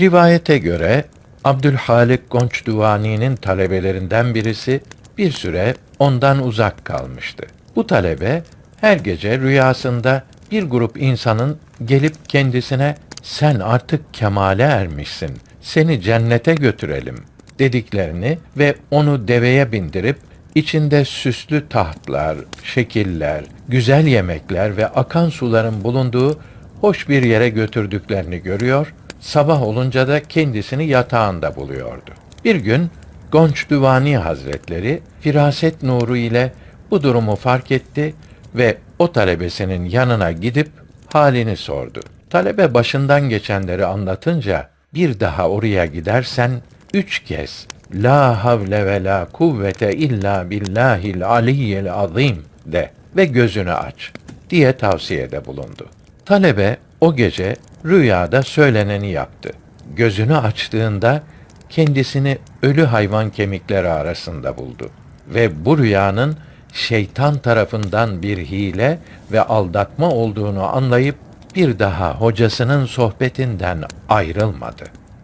Rivayete göre Abdülhalik Gonçduvani'nin talebelerinden birisi bir süre ondan uzak kalmıştı. Bu talebe her gece rüyasında bir grup insanın gelip kendisine sen artık kemale ermişsin, seni cennete götürelim dediklerini ve onu deveye bindirip içinde süslü tahtlar, şekiller, güzel yemekler ve akan suların bulunduğu hoş bir yere götürdüklerini görüyor, sabah olunca da kendisini yatağında buluyordu. Bir gün Gonç Düvani Hazretleri firaset nuru ile bu durumu fark etti ve o talebesinin yanına gidip halini sordu. Talebe başından geçenleri anlatınca bir daha oraya gidersen üç kez La havle ve la kuvvete illa billahil aliyyil azim de ve gözünü aç diye tavsiyede bulundu. Talebe o gece rüyada söyleneni yaptı. Gözünü açtığında kendisini ölü hayvan kemikleri arasında buldu ve bu rüyanın şeytan tarafından bir hile ve aldatma olduğunu anlayıp bir daha hocasının sohbetinden ayrılmadı.